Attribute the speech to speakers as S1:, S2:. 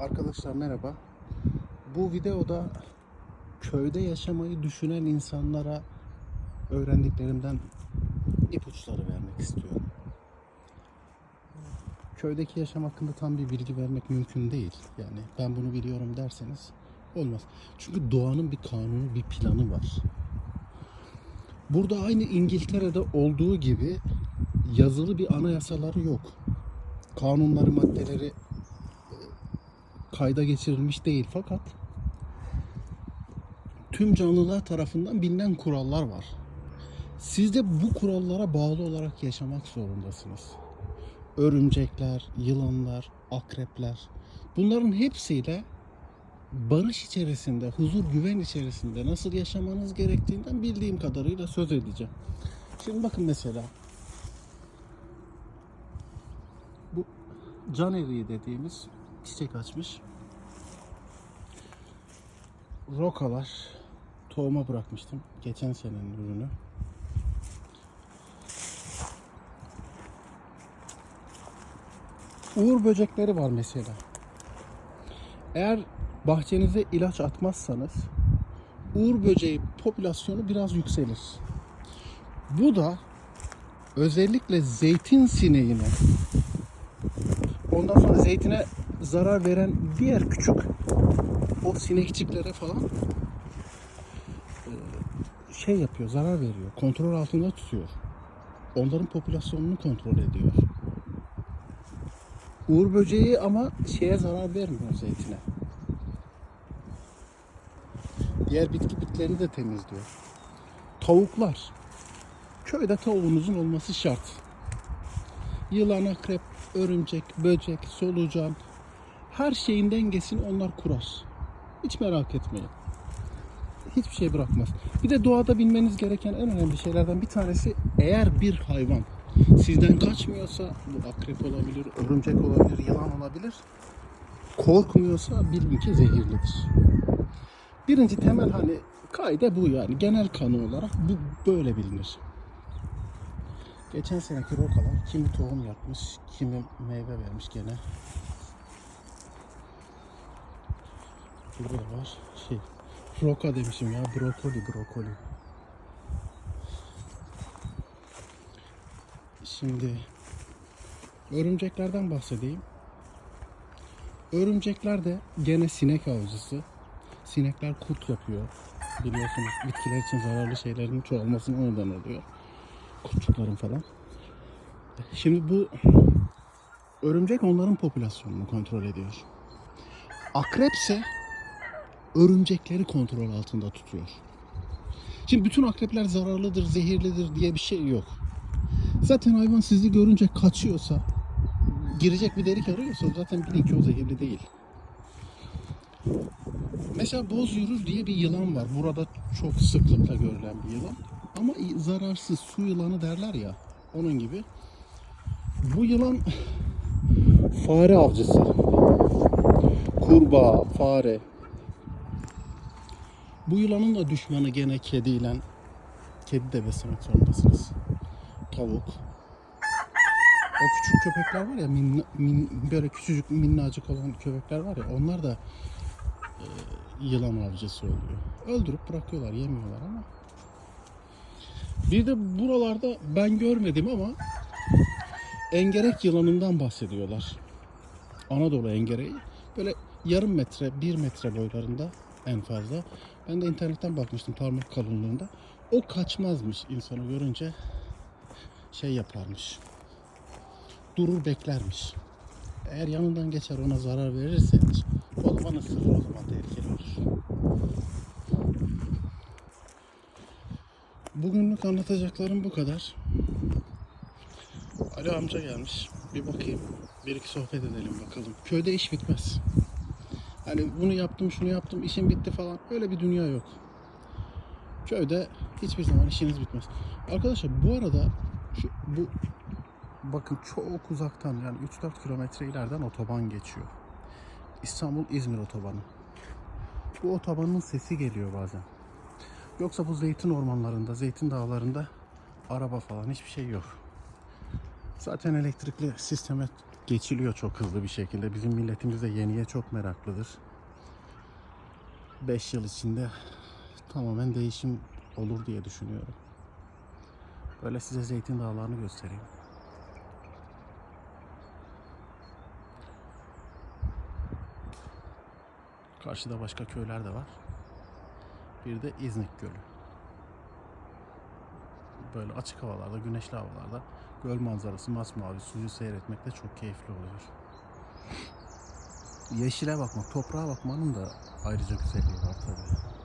S1: Arkadaşlar merhaba. Bu videoda köyde yaşamayı düşünen insanlara öğrendiklerimden ipuçları vermek istiyorum. Köydeki yaşam hakkında tam bir bilgi vermek mümkün değil. Yani ben bunu biliyorum derseniz olmaz. Çünkü doğanın bir kanunu, bir planı var. Burada aynı İngiltere'de olduğu gibi yazılı bir anayasaları yok. Kanunları, maddeleri kayda geçirilmiş değil fakat tüm canlılar tarafından bilinen kurallar var. Siz de bu kurallara bağlı olarak yaşamak zorundasınız. Örümcekler, yılanlar, akrepler bunların hepsiyle barış içerisinde, huzur güven içerisinde nasıl yaşamanız gerektiğinden bildiğim kadarıyla söz edeceğim. Şimdi bakın mesela bu can eriği dediğimiz çiçek açmış. Rokalar tohuma bırakmıştım. Geçen senenin ürünü. Uğur böcekleri var mesela. Eğer bahçenize ilaç atmazsanız uğur böceği popülasyonu biraz yükselir. Bu da özellikle zeytin sineğine ondan sonra zeytine zarar veren diğer küçük o sinekçiklere falan e, şey yapıyor, zarar veriyor. Kontrol altında tutuyor. Onların popülasyonunu kontrol ediyor. Uğur böceği ama şeye zarar vermiyor zeytine. Diğer bitki bitlerini de temizliyor. Tavuklar. Köyde tavuğunuzun olması şart. Yılan, akrep, örümcek, böcek, solucan her şeyin dengesini onlar kurar. Hiç merak etmeyin. Hiçbir şey bırakmaz. Bir de doğada bilmeniz gereken en önemli şeylerden bir tanesi eğer bir hayvan sizden kaçmıyorsa bu akrep olabilir, örümcek olabilir, yılan olabilir. Korkmuyorsa bilin ki zehirlidir. Birinci temel hani kaide bu yani genel kanı olarak bu böyle bilinir. Geçen seneki rokalar kimi tohum yapmış, kimi meyve vermiş gene. Burada da var şey roka demişim ya brokoli brokoli. Şimdi örümceklerden bahsedeyim. Örümcekler de gene sinek avcısı. Sinekler kurt yapıyor. Biliyorsunuz bitkiler için zararlı şeylerin çoğalmasına neden oluyor. Kurtçukların falan. Şimdi bu örümcek onların popülasyonunu kontrol ediyor. Akrepse örümcekleri kontrol altında tutuyor. Şimdi bütün akrepler zararlıdır, zehirlidir diye bir şey yok. Zaten hayvan sizi görünce kaçıyorsa, girecek bir delik arıyorsa zaten bilin ki o zehirli değil. Mesela boz yürür diye bir yılan var. Burada çok sıklıkla görülen bir yılan. Ama zararsız su yılanı derler ya. Onun gibi. Bu yılan fare avcısı. Kurbağa, fare. Bu yılanın da düşmanı gene kediyle. Kedi de beslemek zorundasınız. Tavuk. O küçük köpekler var ya minna, min, böyle küçücük minnacık olan köpekler var ya onlar da e, yılan avcısı oluyor. Öldürüp bırakıyorlar yemiyorlar ama. Bir de buralarda ben görmedim ama engerek yılanından bahsediyorlar. Anadolu engereği. Böyle yarım metre, bir metre boylarında en fazla. Ben de internetten bakmıştım parmak kalınlığında. O kaçmazmış insanı görünce şey yaparmış. Durur beklermiş. Eğer yanından geçer ona zarar verirseniz o zaman ısırır o zaman tehlikeli olur. Bugünlük anlatacaklarım bu kadar. Ali amca gelmiş. Bir bakayım. Bir iki sohbet edelim bakalım. Köyde iş bitmez. Hani bunu yaptım, şunu yaptım, işim bitti falan. Öyle bir dünya yok. Köyde hiçbir zaman işiniz bitmez. Arkadaşlar bu arada şu, bu bakın çok uzaktan yani 3-4 kilometre ileriden otoban geçiyor. İstanbul-İzmir otobanı. Bu otobanın sesi geliyor bazen. Yoksa bu zeytin ormanlarında, zeytin dağlarında araba falan hiçbir şey yok. Zaten elektrikli sisteme geçiliyor çok hızlı bir şekilde. Bizim milletimiz de yeniye çok meraklıdır. 5 yıl içinde tamamen değişim olur diye düşünüyorum. Böyle size zeytin dağlarını göstereyim. Karşıda başka köyler de var. Bir de İznik Gölü. Böyle açık havalarda, güneşli havalarda göl manzarası masmavi suyu seyretmek de çok keyifli oluyor. Yeşile bakmak, toprağa bakmanın da ayrıca güzelliği var tabii.